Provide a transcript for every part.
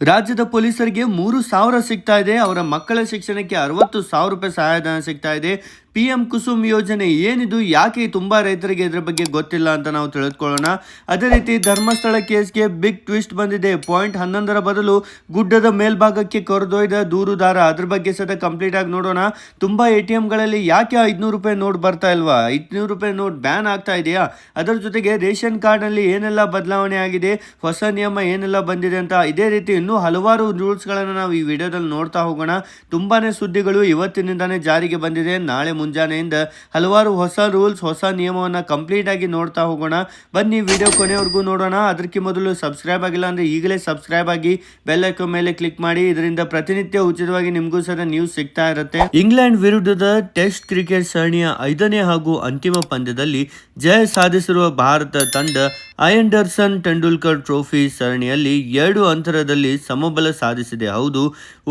ರಾಜ್ಯದ ಪೊಲೀಸರಿಗೆ ಮೂರು ಸಾವಿರ ಸಿಗ್ತಾ ಇದೆ. ಅವರ ಮಕ್ಕಳ ಶಿಕ್ಷಣಕ್ಕೆ ಅರವತ್ತು ಸಾವಿರ ರೂಪಾಯಿ ಸಹಾಯಧನ ಸಿಗ್ತಾ ಇದೆ. ಪಿ ಎಂ ಕುಸುಮ್ ಯೋಜನೆ ಏನಿದು, ಯಾಕೆ ತುಂಬಾ ರೈತರಿಗೆ ಇದರ ಬಗ್ಗೆ ಗೊತ್ತಿಲ್ಲ ಅಂತ ನಾವು ತಿಳಿದುಕೊಳ್ಳೋಣ. ಅದೇ ರೀತಿ ಧರ್ಮಸ್ಥಳ ಕೇಸ್ಗೆ ಬಿಗ್ ಟ್ವಿಸ್ಟ್ ಬಂದಿದೆ. ಪಾಯಿಂಟ್ ಹನ್ನೊಂದರ ಬದಲು ಗುಡ್ಡದ ಮೇಲ್ಭಾಗಕ್ಕೆ ಕೊರೆದೊಯ್ದ ದೂರುದಾರ ಅದ್ರ ಬಗ್ಗೆ ಸದ ಕಂಪ್ಲೀಟ್ ಆಗಿ ನೋಡೋಣ. ತುಂಬಾ ಎ ಟಿ ಎಂಗಳಲ್ಲಿ ಯಾಕೆ ಐದುನೂರು ರೂಪಾಯಿ ನೋಟ್ ಬರ್ತಾ ಇಲ್ವಾ? ಐದುನೂರು ರೂಪಾಯಿ ನೋಟ್ ಬ್ಯಾನ್ ಆಗ್ತಾ ಇದೆಯಾ? ಅದರ ಜೊತೆಗೆ ರೇಷನ್ ಕಾರ್ಡ್ನಲ್ಲಿ ಏನೆಲ್ಲ ಬದಲಾವಣೆ ಆಗಿದೆ? ಹೊಸ ನಿಯಮ ಏನೆಲ್ಲ ಬಂದಿದೆ ಅಂತ ಇದೇ ರೀತಿ ಇನ್ನೂ ಹಲವಾರು ರೂಲ್ಸ್ಗಳನ್ನು ನಾವು ಈ ವಿಡಿಯೋದಲ್ಲಿ ನೋಡ್ತಾ ಹೋಗೋಣ. ತುಂಬಾನೇ ಸುದ್ದಿಗಳು ಇವತ್ತಿನಿಂದಾನೇ ಜಾರಿಗೆ ಬಂದಿದೆ. ನಾಳೆ ಮುಂಜಾನೆಯಿಂದ ಹಲವಾರು ಹೊಸ ರೂಲ್ಸ್, ಹೊಸ ನಿಯಮವನ್ನು ಕಂಪ್ಲೀಟ್ ಆಗಿ ನೋಡ್ತಾ ಹೋಗೋಣ. ಬನ್ನಿ ವಿಡಿಯೋ ಕೊನೆವರೆಗೂ ನೋಡೋಣ. ಅದಕ್ಕೆ ಮೊದಲು ಸಬ್ಸ್ಕ್ರೈಬ್ ಆಗಿಲ್ಲ ಅಂದ್ರೆ ಈಗಲೇ ಸಬ್ಸ್ಕ್ರೈಬ್ ಆಗಿ ಬೆಲ್ ಐಕಾನ್ ಮೇಲೆ ಕ್ಲಿಕ್ ಮಾಡಿ. ಇದರಿಂದ ಪ್ರತಿನಿತ್ಯ ಉಚಿತವಾಗಿ ನಿಮಗೂ ಸಹ ನ್ಯೂಸ್ ಸಿಗ್ತಾ ಇರುತ್ತೆ. ಇಂಗ್ಲೆಂಡ್ ವಿರುದ್ಧದ ಟೆಸ್ಟ್ ಕ್ರಿಕೆಟ್ ಸರಣಿಯ ಐದನೇ ಹಾಗೂ ಅಂತಿಮ ಪಂದ್ಯದಲ್ಲಿ ಜಯ ಸಾಧಿಸಿರುವ ಭಾರತ ತಂಡ ಅಯಂಡರ್ಸನ್ ತೆಂಡೂಲ್ಕರ್ ಟ್ರೋಫಿ ಸರಣಿಯಲ್ಲಿ ಎರಡು ಅಂತರದಲ್ಲಿ ಸಮಬಲ ಸಾಧಿಸಿದೆ. ಹೌದು,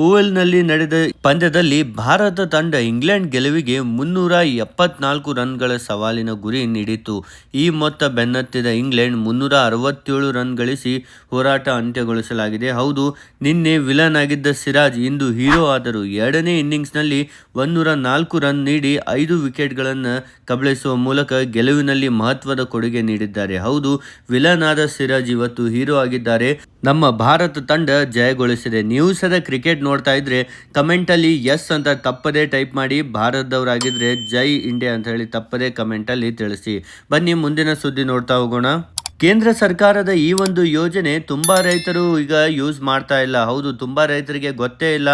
ಓವೆಲ್ನಲ್ಲಿ ನಡೆದ ಪಂದ್ಯದಲ್ಲಿ ಭಾರತ ತಂಡ ಇಂಗ್ಲೆಂಡ್ ಗೆಲುವಿಗೆ ಮುನ್ನೂರ ಎಪ್ಪತ್ನಾಲ್ಕು ರನ್ಗಳ ಸವಾಲಿನ ಗುರಿ ನೀಡಿತು. ಈ ಮೊತ್ತ ಬೆನ್ನತ್ತಿದ ಇಂಗ್ಲೆಂಡ್ ಮುನ್ನೂರ ಅರವತ್ತೇಳು ರನ್ ಗಳಿಸಿ ಹೋರಾಟ ಅಂತ್ಯಗೊಳಿಸಲಾಗಿದೆ. ಹೌದು, ನಿನ್ನೆ ವಿಲನ್ ಆಗಿದ್ದ ಸಿರಾಜ್ ಇಂದು ಹೀರೋ ಆದರು ಎರಡನೇ ಇನ್ನಿಂಗ್ಸ್ನಲ್ಲಿ ಒಂದೂರ ನಾಲ್ಕು ರನ್ ನೀಡಿ ಐದು ವಿಕೆಟ್ಗಳನ್ನು ಕಬಳಿಸುವ ಮೂಲಕ ಗೆಲುವಿನಲ್ಲಿ ಮಹತ್ವದ ಕೊಡುಗೆ ನೀಡಿದ್ದಾರೆ. ಹೌದು, ವಿಲನ್ ಆದ ಸಿರಾಜ್ ಇವತ್ತು ಹೀರೋ ಆಗಿದ್ದಾರೆ. ನಮ್ಮ ಭಾರತ ತಂಡ ಜಯಗೊಳಿಸಿದೆ. ನೀವು ಸದ ಕ್ರಿಕೆಟ್ ನೋಡ್ತಾ ಇದ್ರೆ ಕಮೆಂಟಲ್ಲಿ ಎಸ್ ಅಂತ ತಪ್ಪದೇ ಟೈಪ್ ಮಾಡಿ ಭಾರತದವರಾಗಿದ್ರೆ ಜೈ ಇಂಡಿಯಾ ಅಂತ ಹೇಳಿ ತಪ್ಪದೇ ಕಮೆಂಟಲ್ಲಿ ತಿಳಿಸಿ. ಬನ್ನಿ ಮುಂದಿನ ಸುದ್ದಿ ನೋಡ್ತಾ ಹೋಗೋಣ. ಕೇಂದ್ರ ಸರ್ಕಾರದ ಈ ಒಂದು ಯೋಜನೆ ತುಂಬಾ ರೈತರು ಈಗ ಯೂಸ್ ಮಾಡ್ತಾ ಇಲ್ಲ. ಹೌದು, ತುಂಬಾ ರೈತರಿಗೆ ಗೊತ್ತೇ ಇಲ್ಲ.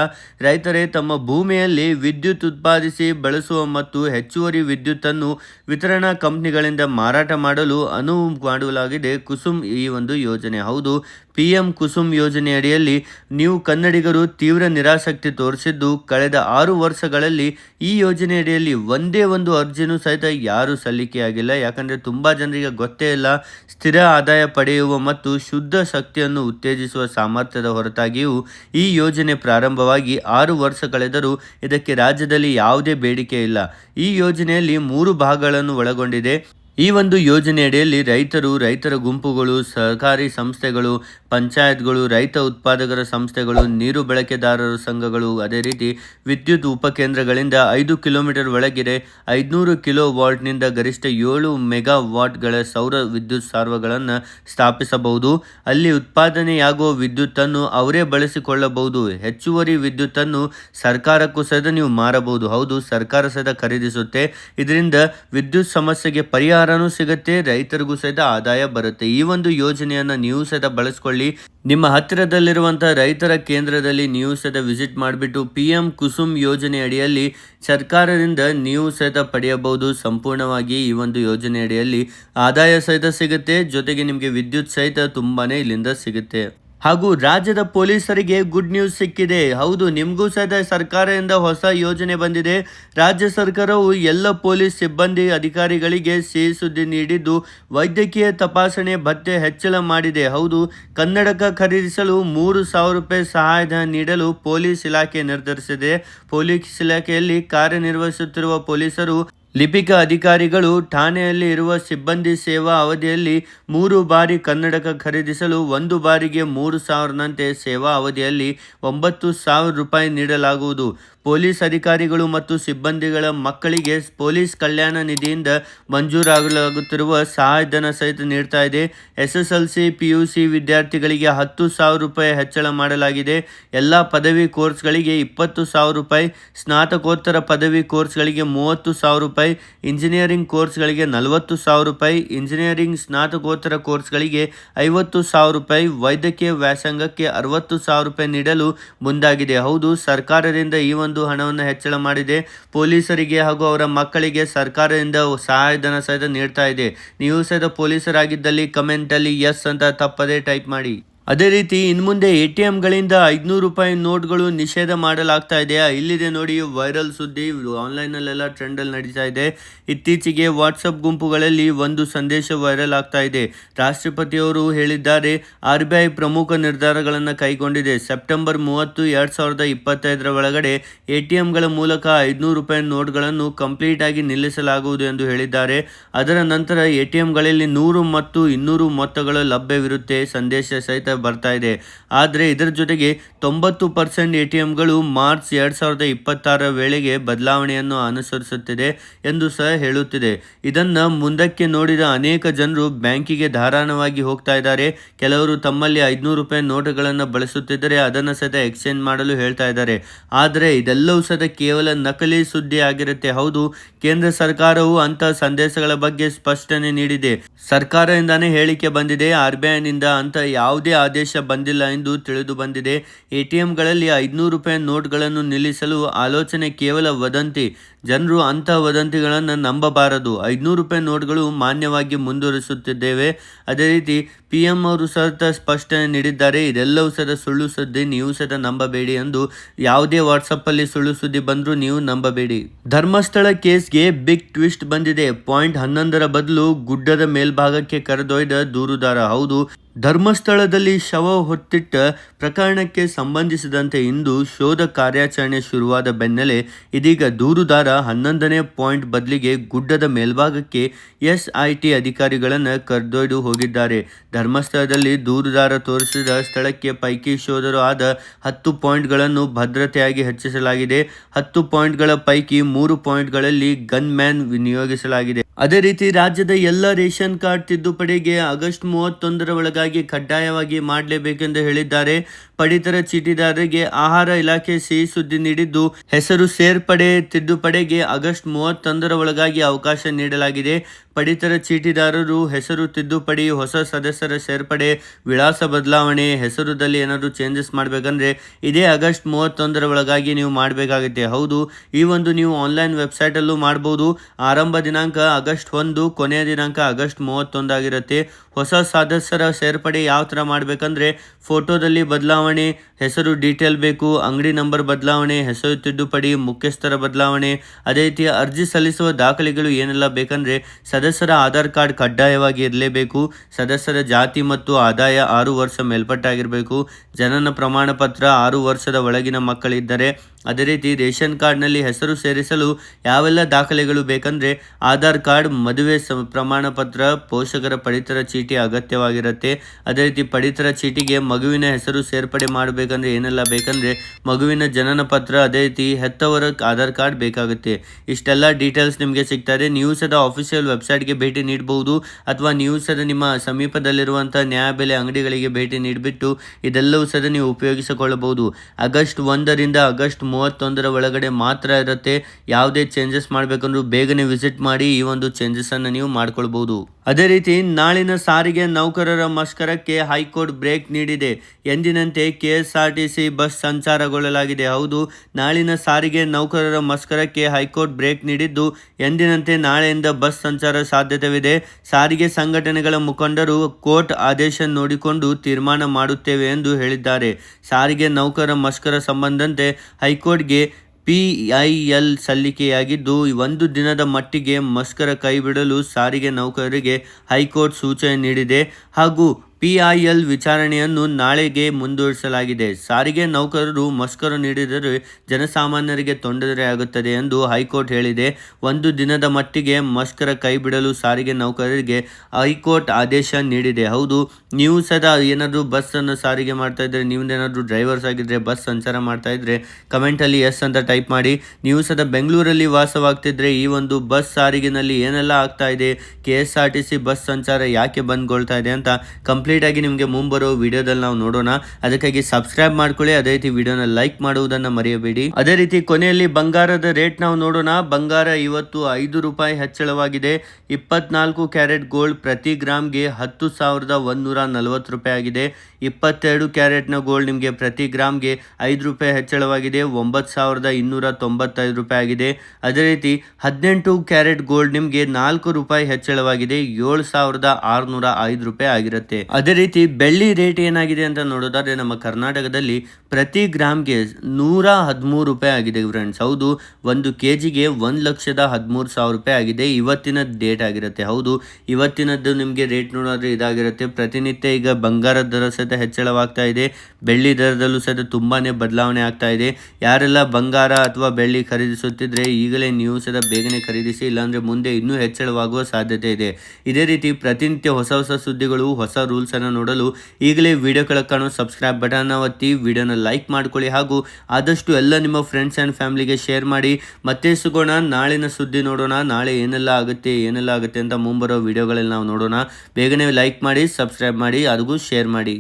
ರೈತರೇ ತಮ್ಮ ಭೂಮಿಯಲ್ಲಿ ವಿದ್ಯುತ್ ಉತ್ಪಾದಿಸಿ ಬಳಸುವ ಮತ್ತು ಹೆಚ್ಚುವರಿ ವಿದ್ಯುತ್ತನ್ನು ವಿತರಣಾ ಕಂಪನಿಗಳಿಂದ ಮಾರಾಟ ಮಾಡಲು ಅನುವು ಮಾಡಲಾಗಿದೆ ಕುಸುಮ್ ಈ ಒಂದು ಯೋಜನೆ. ಹೌದು ಪಿ ಎಂ ಕುಸುಮ್ ಯೋಜನೆಯಡಿಯಲ್ಲಿ ನೀವು ಕನ್ನಡಿಗರು ತೀವ್ರ ನಿರಾಸಕ್ತಿ ತೋರಿಸಿದ್ದು, ಕಳೆದ ಆರು ವರ್ಷಗಳಲ್ಲಿ ಈ ಯೋಜನೆಯಡಿಯಲ್ಲಿ ಒಂದೇ ಒಂದು ಅರ್ಜಿನೂ ಸಹಿತ ಯಾರೂ ಸಲ್ಲಿಕೆಯಾಗಿಲ್ಲ ಯಾಕಂದರೆ ತುಂಬ ಜನರಿಗೆ ಗೊತ್ತೇ ಇಲ್ಲ, ಸ್ಥಿರ ಆದಾಯ ಪಡೆಯುವ ಮತ್ತು ಶುದ್ಧ ಶಕ್ತಿಯನ್ನು ಉತ್ತೇಜಿಸುವ ಸಾಮರ್ಥ್ಯದ ಹೊರತಾಗಿಯೂ ಈ ಯೋಜನೆ ಪ್ರಾರಂಭವಾಗಿ ಆರು ವರ್ಷ ಕಳೆದರೂ ಇದಕ್ಕೆ ರಾಜ್ಯದಲ್ಲಿ ಯಾವುದೇ ಬೇಡಿಕೆ ಇಲ್ಲ. ಈ ಯೋಜನೆಯಲ್ಲಿ ಮೂರು ಭಾಗಗಳನ್ನು ಒಳಗೊಂಡಿದೆ. ಈ ಒಂದು ಯೋಜನೆಯಡಿಯಲ್ಲಿ ರೈತರು, ರೈತರ ಗುಂಪುಗಳು ಸಹಕಾರಿ ಸಂಸ್ಥೆಗಳು, ಪಂಚಾಯತ್ಗಳು, ರೈತ ಉತ್ಪಾದಕರ ಸಂಸ್ಥೆಗಳು, ನೀರು ಬಳಕೆದಾರರ ಸಂಘಗಳು, ಅದೇ ರೀತಿ ವಿದ್ಯುತ್ ಉಪಕೇಂದ್ರಗಳಿಂದ ಐದು ಕಿಲೋಮೀಟರ್ ಒಳಗಿರೆ ಐದುನೂರು ಕಿಲೋ ವಾಟ್ನಿಂದ ಗರಿಷ್ಠ ಏಳು ಮೆಗಾ ವಾಟ್ಗಳ ಸೌರ ವಿದ್ಯುತ್ ಸಾರ್ವಗಳನ್ನು ಸ್ಥಾಪಿಸಬಹುದು. ಅಲ್ಲಿ ಉತ್ಪಾದನೆಯಾಗುವ ವಿದ್ಯುತ್ತನ್ನು ಅವರೇ ಬಳಸಿಕೊಳ್ಳಬಹುದು. ಹೆಚ್ಚುವರಿ ವಿದ್ಯುತ್ತನ್ನು ಸರ್ಕಾರಕ್ಕೂ ಸಹಿತ ನೀವು ಮಾರಬಹುದು. ಹೌದು, ಸರ್ಕಾರ ಸಹಿತ ಖರೀದಿಸುತ್ತೆ. ಇದರಿಂದ ವಿದ್ಯುತ್ ಸಮಸ್ಯೆಗೆ ಪರಿಹಾರನೂ ಸಿಗುತ್ತೆ, ರೈತರಿಗೂ ಸಹಿತ ಆದಾಯ ಬರುತ್ತೆ. ಈ ಒಂದು ಯೋಜನೆಯನ್ನು ನೀವು ಸಹಿತ ಬಳಸ್ಕೊಳ್ಳಿ. ನಿಮ್ಮ ಹತ್ತಿರದಲ್ಲಿರುವಂತಹ ರೈತರ ಕೇಂದ್ರದಲ್ಲಿ ನೀವು ಸಹಿತ ವಿಸಿಟ್ ಮಾಡಿಬಿಟ್ಟು ಪಿ ಎಂ ಕುಸುಮ್ ಯೋಜನೆ ಅಡಿಯಲ್ಲಿ ಸರ್ಕಾರದಿಂದ ನೀವು ಸಹಿತ ಪಡೆಯಬಹುದು. ಸಂಪೂರ್ಣವಾಗಿ ಈ ಒಂದು ಯೋಜನೆ ಅಡಿಯಲ್ಲಿ ಆದಾಯ ಸಹಿತ ಸಿಗುತ್ತೆ, ಜೊತೆಗೆ ನಿಮಗೆ ವಿದ್ಯುತ್ ಸಹಿತ ತುಂಬಾನೇ ಇಲ್ಲಿಂದ ಸಿಗುತ್ತೆ. ಹಾಗೂ ರಾಜ್ಯದ ಪೊಲೀಸರಿಗೆ ಗುಡ್ ನ್ಯೂಸ್ ಸಿಕ್ಕಿದೆ. ಹೌದು, ನಿಮಗೂ ಸಹಿತ ಸರ್ಕಾರದಿಂದ ಹೊಸ ಯೋಜನೆ ಬಂದಿದೆ. ರಾಜ್ಯ ಸರ್ಕಾರವು ಎಲ್ಲ ಪೊಲೀಸ್ ಸಿಬ್ಬಂದಿ ಅಧಿಕಾರಿಗಳಿಗೆ ಸಿಹಿ ಸುದ್ದಿ ನೀಡಿದ್ದು, ವೈದ್ಯಕೀಯ ತಪಾಸಣೆ ಭತ್ಯೆ ಹೆಚ್ಚಳ ಮಾಡಿದೆ. ಹೌದು, ಕನ್ನಡಕ ಖರೀದಿಸಲು ಮೂರು ಸಾವಿರ ರೂಪಾಯಿ ಸಹಾಯಧನ ನೀಡಲು ಪೊಲೀಸ್ ಇಲಾಖೆ ನಿರ್ಧರಿಸಿದೆ. ಪೊಲೀಸ್ ಇಲಾಖೆಯಲ್ಲಿ ಕಾರ್ಯನಿರ್ವಹಿಸುತ್ತಿರುವ ಪೊಲೀಸರು ಲಿಪಿಕ ಅಧಿಕಾರಿಗಳು ಠಾಣೆಯಲ್ಲಿ ಇರುವ ಸಿಬ್ಬಂದಿ ಸೇವಾ ಅವಧಿಯಲ್ಲಿ ಮೂರು ಬಾರಿ ಕನ್ನಡಕ ಖರೀದಿಸಲು ಒಂದು ಬಾರಿಗೆ ಮೂರು ಸಾವಿರನಂತೆ ಸೇವಾ ಅವಧಿಯಲ್ಲಿ ಒಂಬತ್ತು ಸಾವಿರ ರೂಪಾಯಿ ನೀಡಲಾಗುವುದು. ಪೊಲೀಸ್ ಅಧಿಕಾರಿಗಳು ಮತ್ತು ಸಿಬ್ಬಂದಿಗಳ ಮಕ್ಕಳಿಗೆ ಪೊಲೀಸ್ ಕಲ್ಯಾಣ ನಿಧಿಯಿಂದ ಮಂಜೂರಾಗಲಾಗುತ್ತಿರುವ ಸಹಾಯಧನ ಸಹಿತ ನೀಡ್ತಾ ಇದೆ. S S L C P U C ವಿದ್ಯಾರ್ಥಿಗಳಿಗೆ ಹತ್ತು ಸಾವಿರ ರೂಪಾಯಿ ಹೆಚ್ಚಳ ಮಾಡಲಾಗಿದೆ. ಎಲ್ಲ ಪದವಿ ಕೋರ್ಸ್ಗಳಿಗೆ ಇಪ್ಪತ್ತು ಸಾವಿರ ರೂಪಾಯಿ, ಸ್ನಾತಕೋತ್ತರ ಪದವಿ ಕೋರ್ಸ್ಗಳಿಗೆ ಮೂವತ್ತು ಸಾವಿರ ರೂಪಾಯಿ, ಇಂಜಿನಿಯರಿಂಗ್ ಕೋರ್ಸ್ಗಳಿಗೆ ನಲವತ್ತು ಸಾವಿರ ರೂಪಾಯಿ, ಇಂಜಿನಿಯರಿಂಗ್ ಸ್ನಾತಕೋತ್ತರ ಕೋರ್ಸ್ಗಳಿಗೆ ಐವತ್ತು ಸಾವಿರ ರೂಪಾಯಿ, ವೈದ್ಯಕೀಯ ವ್ಯಾಸಂಗಕ್ಕೆ ಅರವತ್ತು ಸಾವಿರ ರೂಪಾಯಿ ನೀಡಲು ಮುಂದಾಗಿದೆ. ಹೌದು, ಸರ್ಕಾರದಿಂದ ಈ ಒಂದು ಒಂದು ಹಣವನ್ನು ಹೆಚ್ಚಳ ಮಾಡಿದೆ. ಪೊಲೀಸರಿಗೆ ಹಾಗೂ ಅವರ ಮಕ್ಕಳಿಗೆ ಸರ್ಕಾರದಿಂದ ಸಹಾಯಧನ ಸಹಿತ ನೀಡ್ತಾ ಇದೆ. ನೀವು ಸಹಿತ ಪೊಲೀಸರಾಗಿದ್ದಲ್ಲಿ ಕಮೆಂಟಲ್ಲಿ ಎಸ್ ಅಂತ ತಪ್ಪದೇ ಟೈಪ್ ಮಾಡಿ. ಅದೇ ರೀತಿ ಇನ್ನು ಮುಂದೆ ಎ ಟಿ ಎಂಗಳಿಂದ ಐದುನೂರು ರೂಪಾಯಿ ನೋಟ್ಗಳು ನಿಷೇಧ ಮಾಡಲಾಗ್ತಾ ಇದೆಯಾ? ಇಲ್ಲಿದೆ ನೋಡಿ, ವೈರಲ್ ಸುದ್ದಿ. ಆನ್ಲೈನಲ್ಲೆಲ್ಲ ಟ್ರೆಂಡಲ್ಲಿ ನಡೀತಾ ಇದೆ. ಇತ್ತೀಚೆಗೆ ವಾಟ್ಸಪ್ ಗುಂಪುಗಳಲ್ಲಿ ಒಂದು ಸಂದೇಶ ವೈರಲ್ ಆಗ್ತಾ ಇದೆ. ರಾಷ್ಟ್ರಪತಿಯವರು ಹೇಳಿದ್ದಾರೆ, ಆರ್ ಬಿ ಐ ಪ್ರಮುಖ ನಿರ್ಧಾರಗಳನ್ನು ಕೈಗೊಂಡಿದೆ. ಸೆಪ್ಟೆಂಬರ್ ಮೂವತ್ತು, ಎರಡು ಸಾವಿರದ ಇಪ್ಪತ್ತೈದರ ಒಳಗಡೆ ಎ ಟಿ ಎಂಗಳ ಮೂಲಕ ಐದುನೂರು ರೂಪಾಯಿ ನೋಟ್ಗಳನ್ನು ಕಂಪ್ಲೀಟ್ ಆಗಿ ನಿಲ್ಲಿಸಲಾಗುವುದು ಎಂದು ಹೇಳಿದ್ದಾರೆ. ಅದರ ನಂತರ ಎ ಟಿ ಎಂಗಳಲ್ಲಿ ನೂರು ಮತ್ತು ಇನ್ನೂರು ಮೊತ್ತಗಳು ಲಭ್ಯವಿರುತ್ತೆ. ಸಂದೇಶ ಸಹಿತ ಬರ್ತಾ ಇದೆ. ಆದರೆ ಇದರ ಜೊತೆಗೆ ತೊಂಬತ್ತು ಪರ್ಸೆಂಟ್ ಎ ಟಿ ಎಂಗಳು ಮಾರ್ಚ್ ಎರಡು ಸಾವಿರದ ಇಪ್ಪತ್ತಾರ ವೇಳೆಗೆ ಬದಲಾವಣೆಯನ್ನು ಅನುಸರಿಸುತ್ತಿದೆ ಎಂದು ಸಹ ಹೇಳುತ್ತಿದೆ. ಇದನ್ನು ಮುಂದಕ್ಕೆ ನೋಡಿದ ಅನೇಕ ಜನರು ಬ್ಯಾಂಕಿಗೆ ಧಾರಾಣವಾಗಿ ಹೋಗ್ತಾ ಇದ್ದಾರೆ. ಕೆಲವರು ತಮ್ಮಲ್ಲಿ ಐದುನೂರು ರೂಪಾಯಿ ನೋಟುಗಳನ್ನು ಬಳಸುತ್ತಿದ್ದರೆ ಅದನ್ನು ಸಹಿತ ಎಕ್ಸ್ಚೇಂಜ್ ಮಾಡಲು ಹೇಳ್ತಾ ಇದ್ದಾರೆ. ಆದರೆ ಇದೆಲ್ಲವೂ ಸಹ ಕೇವಲ ನಕಲಿ ಸುದ್ದಿ ಆಗಿರುತ್ತೆ. ಹೌದು, ಕೇಂದ್ರ ಸರ್ಕಾರವು ಅಂತಹ ಸಂದೇಶಗಳ ಬಗ್ಗೆ ಸ್ಪಷ್ಟನೆ ನೀಡಿದೆ. ಸರ್ಕಾರದಿಂದಾನೇ ಹೇಳಿಕೆ ಬಂದಿದೆ. ಆರ್ ಬಿ ಐನಿಂದ ಅಂತ ಯಾವುದೇ ಆದೇಶ ಬಂದಿಲ್ಲ ಎಂದು ತಿಳಿದು ಬಂದಿದೆ. ಎಟಿಎಂಗಳಲ್ಲಿ ಐದುನೂರು ರೂಪಾಯಿ ನೋಟ್ಗಳನ್ನು ನಿಲ್ಲಿಸಲು ಆಲೋಚನೆ ಕೇವಲ ವದಂತಿ. ಜನರು ಅಂತ ವದಂತಿಗಳನ್ನು ನಂಬಬಾರದು. ಐದುನೂರು ರೂಪಾಯಿ ನೋಟ್ಗಳು ಮಾನ್ಯವಾಗಿ ಮುಂದುವರಿಸುತ್ತಿದ್ದೇವೆ. ಅದೇ ರೀತಿ ಪಿ ಎಂ ಅವರು ಸಹಿತ ಸ್ಪಷ್ಟನೆ ನೀಡಿದ್ದಾರೆ. ಇದೆಲ್ಲವೂ ಸದ ಸುಳ್ಳು ಸುದ್ದಿ. ನೀವು ಸದ ನಂಬಬೇಡಿ ಎಂದು ಯಾವುದೇ ವಾಟ್ಸಪ್ಪಲ್ಲಿ ಸುಳ್ಳು ಸುದ್ದಿ ಬಂದರೂ ನೀವು ನಂಬಬೇಡಿ. ಧರ್ಮಸ್ಥಳ ಕೇಸ್ಗೆ ಬಿಗ್ ಟ್ವಿಸ್ಟ್ ಬಂದಿದೆ. ಪಾಯಿಂಟ್ ಹನ್ನೊಂದರ ಬದಲು ಗುಡ್ಡದ ಮೇಲ್ಭಾಗಕ್ಕೆ ಕರೆದೊಯ್ದ ದೂರುದಾರ. ಹೌದು, ಧರ್ಮಸ್ಥಳದಲ್ಲಿ ಶವ ಹೊತ್ತಿಟ್ಟ ಪ್ರಕರಣಕ್ಕೆ ಸಂಬಂಧಿಸಿದಂತೆ ಇಂದು ಶೋಧ ಕಾರ್ಯಾಚರಣೆ ಶುರುವಾದ ಬೆನ್ನಲ್ಲೇ ಇದೀಗ ದೂರುದಾರ ಹನ್ನೊಂದನೇ ಪಾಯಿಂಟ್ ಬದಲಿಗೆ ಗುಡ್ಡದ ಮೇಲ್ಭಾಗಕ್ಕೆ ಎಸ್ಐಟಿ ಅಧಿಕಾರಿಗಳನ್ನು ಕರೆದೊಯ್ದು ಹೋಗಿದ್ದಾರೆ. ಧರ್ಮಸ್ಥಳದಲ್ಲಿ ದೂರುದಾರ ತೋರಿಸಿದ ಸ್ಥಳಕ್ಕೆ ಪೈಕಿ ಶೋಧರು ಆದ ಹತ್ತು ಪಾಯಿಂಟ್ಗಳನ್ನು ಭದ್ರತೆಯಾಗಿ ಹೆಚ್ಚಿಸಲಾಗಿದೆ. ಹತ್ತು ಪಾಯಿಂಟ್ಗಳ ಪೈಕಿ ಮೂರು ಪಾಯಿಂಟ್ಗಳಲ್ಲಿ ಗನ್ ಮ್ಯಾನ್ ವಿನಿಯೋಗಿಸಲಾಗಿದೆ. ಅದೇ ರೀತಿ ರಾಜ್ಯದ ಎಲ್ಲ ರೇಷನ್ ಕಾರ್ಡ್ ತಿದ್ದುಪಡಿಗೆ ಆಗಸ್ಟ್ ಮೂವತ್ತೊಂದರ ಒಳಗಾಗಿ ಕಡ್ಡಾಯವಾಗಿ ಮಾಡಲೇಬೇಕೆಂದು ಹೇಳಿದ್ದಾರೆ. ಪಡಿತರ ಚೀಟಿದಾರರಿಗೆ ಆಹಾರ ಇಲಾಖೆ ಸಿಹಿ ಸುದ್ದಿ ನೀಡಿದ್ದು, ಹೆಸರು ಸೇರ್ಪಡೆ ತಿದ್ದುಪಡೆಗೆ ಆಗಸ್ಟ್ ಮೂವತ್ತೊಂದರ ಒಳಗಾಗಿ ಅವಕಾಶ ನೀಡಲಾಗಿದೆ. ಪಡಿತರ ಚೀಟಿದಾರರು ಹೆಸರು ತಿದ್ದುಪಡಿ, ಹೊಸ ಸದಸ್ಯರ ಸೇರ್ಪಡೆ, ವಿಳಾಸ ಬದಲಾವಣೆ, ಹೆಸರುದಲ್ಲಿ ಏನಾದರೂ ಚೇಂಜಸ್ ಮಾಡಬೇಕಂದ್ರೆ ಇದೇ ಆಗಸ್ಟ್ ಮೂವತ್ತೊಂದರ ಒಳಗಾಗಿ ನೀವು ಮಾಡಬೇಕಾಗುತ್ತೆ. ಹೌದು, ಈ ಒಂದು ನೀವು ಆನ್ಲೈನ್ ವೆಬ್ಸೈಟಲ್ಲೂ ಮಾಡ್ಬೋದು. ಆರಂಭ ದಿನಾಂಕ ಆಗಸ್ಟ್ ಒಂದು, ಕೊನೆಯ ದಿನಾಂಕ ಆಗಸ್ಟ್ ಮೂವತ್ತೊಂದಾಗಿರುತ್ತೆ ಹೊಸ ಸದಸ್ಯರ ಸೇರ್ಪಡೆ ಯಾವ ಥರ ಮಾಡಬೇಕಂದ್ರೆ ಫೋಟೋದಲ್ಲಿ ಬದಲಾವಣೆ, ಹೆಸರು ಡೀಟೇಲ್ ಬೇಕು, ಅಂಗಡಿ ನಂಬರ್ ಬದಲಾವಣೆ, ಹೆಸರು ತಿದ್ದುಪಡಿ, ಮುಖ್ಯಸ್ಥರ ಬದಲಾವಣೆ, ಅದೇ ರೀತಿಯ ಅರ್ಜಿ ಸಲ್ಲಿಸುವ ದಾಖಲೆಗಳು ಏನೆಲ್ಲ ಬೇಕಂದ್ರೆ ಸದಸ್ಯರ ಆಧಾರ್ ಕಾರ್ಡ್ ಕಡ್ಡಾಯವಾಗಿ ಇರಲೇಬೇಕು. ಸದಸ್ಯರ ಜಾತಿ ಮತ್ತು ಆದಾಯ ಆರು ವರ್ಷ ಮೇಲ್ಪಟ್ಟಾಗಿರಬೇಕು. ಜನನ ಪ್ರಮಾಣ ಪತ್ರ ಆರು ವರ್ಷದ ಒಳಗಿನ ಮಕ್ಕಳಿದ್ದರೆ ಅದೇ ರೀತಿ ರೇಷನ್ ಕಾರ್ಡ್ನಲ್ಲಿ ಹೆಸರು ಸೇರಿಸಲು ಯಾವೆಲ್ಲ ದಾಖಲೆಗಳು ಬೇಕಂದರೆ ಆಧಾರ್ ಕಾರ್ಡ್, ಮದುವೆ ಸ, ಪ್ರಮಾಣ ಪತ್ರ, ಪೋಷಕರ ಪಡಿತರ ಚೀಟಿ ಅಗತ್ಯವಾಗಿರುತ್ತೆ. ಅದೇ ರೀತಿ ಪಡಿತರ ಚೀಟಿಗೆ ಮಗುವಿನ ಹೆಸರು ಸೇರ್ಪಡೆ ಮಾಡಬೇಕಂದ್ರೆ ಏನೆಲ್ಲ ಬೇಕಂದರೆ ಮಗುವಿನ ಜನನ ಪತ್ರ, ಅದೇ ರೀತಿ ಹೆತ್ತವರ ಆಧಾರ್ ಕಾರ್ಡ್ ಬೇಕಾಗುತ್ತೆ. ಇಷ್ಟೆಲ್ಲ ಡೀಟೇಲ್ಸ್ ನಿಮಗೆ ಸಿಗ್ತಾರೆ. ನ್ಯೂಸದ ಸದ ಆಫಿಷಿಯಲ್ ವೆಬ್ಸೈಟ್ಗೆ ಭೇಟಿ ನೀಡಬಹುದು ಅಥವಾ ನ್ಯೂಸದ ಸದ ನಿಮ್ಮ ಸಮೀಪದಲ್ಲಿರುವಂಥ ನ್ಯಾಯಬೆಲೆ ಅಂಗಡಿಗಳಿಗೆ ಭೇಟಿ ನೀಡಿಬಿಟ್ಟು ಇದೆಲ್ಲವೂ ಸದ ನೀವು ಉಪಯೋಗಿಸಿಕೊಳ್ಳಬಹುದು. ಆಗಸ್ಟ್ ಒಂದರಿಂದ ಆಗಸ್ಟ್ ಮೂವತ್ತೊಂದರ ಒಳಗಡೆ ಮಾತ್ರ ಇರುತ್ತೆ. ಯಾವುದೇ ಚೇಂಜಸ್ ಮಾಡಬೇಕಂದ್ರೂ ಬೇಗನೆ ವಿಸಿಟ್ ಮಾಡಿ ಈ ಒಂದು ಚೇಂಜಸನ್ನು ನೀವು ಮಾಡ್ಕೊಳ್ಬಹುದು ಅದೇ ರೀತಿ ನಾಳಿನ ಸಾರಿಗೆ ನೌಕರರ ಮಸ್ಕರಕ್ಕೆ ಹೈಕೋರ್ಟ್ ಬ್ರೇಕ್ ನೀಡಿದೆ. ಎಂದಿನಂತೆ ಕೆಎಸ್ಆರ್ಟಿಸಿ ಬಸ್ ಸಂಚಾರಗೊಳ್ಳಲಾಗಿದೆ. ಹೌದು, ನಾಳಿನ ಸಾರಿಗೆ ನೌಕರರ ಮಸ್ಕರಕ್ಕೆ ಹೈಕೋರ್ಟ್ ಬ್ರೇಕ್ ನೀಡಿದ್ದು ಎಂದಿನಂತೆ ನಾಳೆಯಿಂದ ಬಸ್ ಸಂಚಾರ ಸಾಧ್ಯತೆವಿದೆ. ಸಾರಿಗೆ ಸಂಘಟನೆಗಳ ಮುಖಂಡರು ಕೋರ್ಟ್ ಆದೇಶ ನೋಡಿಕೊಂಡು ತೀರ್ಮಾನ ಮಾಡುತ್ತೇವೆ ಎಂದು ಹೇಳಿದ್ದಾರೆ. ಸಾರಿಗೆ ನೌಕರರ ಮಸ್ಕರ ಸಂಬಂಧಂತೆ ಹೈಕೋರ್ಟ್ಗೆ ಪಿಐಎಲ್ ಸಲ್ಲಿಕೆಯಾಗಿದ್ದು ಒಂದು ದಿನದ ಮಟ್ಟಿಗೆ ಮಸ್ಕರ ಕೈಬಿಡಲು ಸಾರಿಗೆ ನೌಕರರಿಗೆ ಹೈಕೋರ್ಟ್ ಸೂಚನೆ ನೀಡಿದೆ ಹಾಗೂ ಪಿಐಎಲ್ ವಿಚಾರಣೆಯನ್ನು ನಾಳೆಗೆ ಮುಂದೂಡಿಸಲಾಗಿದೆ. ಸಾರಿಗೆ ನೌಕರರು ಮುಷ್ಕರ ನೀಡಿದರೆ ಜನಸಾಮಾನ್ಯರಿಗೆ ತೊಂದರೆಯಾಗುತ್ತದೆ ಎಂದು ಹೈಕೋರ್ಟ್ ಹೇಳಿದೆ. ಒಂದು ದಿನದ ಮಟ್ಟಿಗೆ ಮುಷ್ಕರ ಕೈಬಿಡಲು ಸಾರಿಗೆ ನೌಕರರಿಗೆ ಹೈಕೋರ್ಟ್ ಆದೇಶ ನೀಡಿದೆ. ಹೌದು, ನೀವು ಸದಾ ಏನಾದರೂ ಬಸ್ಸನ್ನು ಸಾರಿಗೆ ಮಾಡ್ತಾ ಇದ್ದರೆ ನೀವೇನಾದರೂ ಡ್ರೈವರ್ಸ್ ಆಗಿದ್ದರೆ ಬಸ್ ಸಂಚಾರ ಮಾಡ್ತಾ ಇದ್ದರೆ ಕಮೆಂಟಲ್ಲಿ ಎಸ್ ಅಂತ ಟೈಪ್ ಮಾಡಿ. ನೀವು ಸದಾ ಬೆಂಗಳೂರಲ್ಲಿ ವಾಸವಾಗ್ತಿದ್ರೆ ಈ ಒಂದು ಬಸ್ ಸಾರಿಗೆನಲ್ಲಿ ಏನೆಲ್ಲ ಆಗ್ತಾ ಇದೆ, K R T C bus ಸಂಚಾರ ಯಾಕೆ ಬಂದ್ಗೊಳ್ತಾ ಇದೆ ಅಂತ ಕಂಪ್ಲೀಟ್ ಆಗಿ ನಿಮಗೆ ಮುಂಬರೋ ವಿಡಿಯೋದಲ್ಲಿ ನಾವು ನೋಡೋಣ. ಅದಕ್ಕಾಗಿ ಸಬ್ಸ್ಕ್ರೈಬ್ ಮಾಡ್ಕೊಳ್ಳಿ. ಅದೇ ರೀತಿ ವಿಡಿಯೋನ ಲೈಕ್ ಮಾಡುವುದನ್ನ ಮರೆಯಬೇಡಿ. ಅದೇ ರೀತಿ ಕೊನೆಯಲ್ಲಿ ಬಂಗಾರದ ರೇಟ್ ನಾವು ನೋಡೋಣ. ಬಂಗಾರ ಇವತ್ತು ಐದು ರೂಪಾಯಿ ಹೆಚ್ಚಳವಾಗಿದೆ. ಇಪ್ಪತ್ನಾಲ್ಕು ಕ್ಯಾರೆಟ್ ಗೋಲ್ಡ್ ಪ್ರತಿ ಗ್ರಾಮ್ಗೆ ಹತ್ತು ಸಾವಿರದ ಒಂದೂರ ನಲವತ್ತು ರೂಪಾಯಿ ಆಗಿದೆ. ಇಪ್ಪತ್ತೆರಡು ಕ್ಯಾರೆಟ್ನ ಗೋಲ್ಡ್ ನಿಮಗೆ ಪ್ರತಿ ಗ್ರಾಮ್ಗೆ ಐದು ರೂಪಾಯಿ ಹೆಚ್ಚಳವಾಗಿದೆ, ಒಂಬತ್ತು ಸಾವಿರದ ಇನ್ನೂರ ತೊಂಬತ್ತೈದು ರೂಪಾಯಿ ಆಗಿದೆ. ಅದೇ ರೀತಿ ಹದಿನೆಂಟು ಕ್ಯಾರೆಟ್ ಗೋಲ್ಡ್ ನಿಮಗೆ ನಾಲ್ಕು ರೂಪಾಯಿ ಹೆಚ್ಚಳವಾಗಿದೆ, ಏಳು ಸಾವಿರದ ಆರುನೂರ ಐದು ರೂಪಾಯಿ ಆಗಿರುತ್ತೆ. ಅದೇ ರೀತಿ ಬೆಳ್ಳಿ ರೇಟ್ ಏನಾಗಿದೆ ಅಂತ ನೋಡೋದಾದ್ರೆ, ನಮ್ಮ ಕರ್ನಾಟಕದಲ್ಲಿ ಪ್ರತಿ ಗ್ರಾಮ್ಗೆ ನೂರ ಹದಿಮೂರು ರೂಪಾಯಿ ಆಗಿದೆ ಫ್ರೆಂಡ್ಸ್. ಹೌದು, ಒಂದು ಕೆ ಜಿಗೆ ಒಂದು ಲಕ್ಷದ ಹದಿಮೂರು ಸಾವಿರ ರೂಪಾಯಿ ಆಗಿದೆ. ಇವತ್ತಿನ ಡೇಟ್ ಆಗಿರುತ್ತೆ. ಹೌದು, ಇವತ್ತಿನದ್ದು ನಿಮಗೆ ರೇಟ್ ನೋಡೋದ್ರೆ ಇದಾಗಿರುತ್ತೆ. ಪ್ರತಿನಿತ್ಯ ಈಗ ಬಂಗಾರದ ದರ ಸಹಿತ ಸತತ ಹೆಚ್ಚಳವಾಗ್ತಾ ಇದೆ. ಬೆಳ್ಳಿ ದರದಲ್ಲೂ ಸಹಿತ ತುಂಬಾನೇ ಬದಲಾವಣೆ ಆಗ್ತಾ ಇದೆ. ಯಾರೆಲ್ಲ ಬಂಗಾರ ಅಥವಾ ಬೆಳ್ಳಿ ಖರೀದಿಸುತ್ತಿದ್ರೆ ಈಗಲೇ ನೀವು ಸಹ ಬೇಗನೆ ಖರೀದಿಸಿ, ಇಲ್ಲಾಂದ್ರೆ ಮುಂದೆ ಇನ್ನೂ ಹೆಚ್ಚಳವಾಗುವ ಸಾಧ್ಯತೆ ಇದೆ. ಇದೇ ರೀತಿ ಪ್ರತಿನಿತ್ಯ ಹೊಸ ಹೊಸ ಸುದ್ದಿಗಳು, ಹೊಸ ರೂಲ್ಸ್ ಅನ್ನು ನೋಡಲು ಈಗಲೇ ವಿಡಿಯೋ ಕೆಳಗೆ ಕಾಣೋ ಸಬ್ಸ್ಕ್ರೈಬ್ ಬಟನ್ ಒತ್ತಿ ವಿಡಿಯೋನ ಲೈಕ್ ಮಾಡ್ಕೊಳ್ಳಿ ಹಾಗೂ ಆದಷ್ಟು ಎಲ್ಲ ನಿಮ್ಮ ಫ್ರೆಂಡ್ಸ್ ಆ್ಯಂಡ್ ಫ್ಯಾಮಿಲಿಗೆ ಶೇರ್ ಮಾಡಿ. ಮತ್ತೆ ಸಿಗೋಣ, ನಾಳಿನ ಸುದ್ದಿ ನೋಡೋಣ, ನಾಳೆ ಏನೆಲ್ಲ ಆಗುತ್ತೆ ಏನೆಲ್ಲ ಆಗುತ್ತೆ ಅಂತ ಮುಂಬರೋ ವಿಡಿಯೋಗಳಲ್ಲಿ ನಾವು ನೋಡೋಣ. ಬೇಗನೆ ಲೈಕ್ ಮಾಡಿ ಸಬ್ಸ್ಕ್ರೈಬ್ ಮಾಡಿ ಅದಕ್ಕೂ ಶೇರ್ ಮಾಡಿ.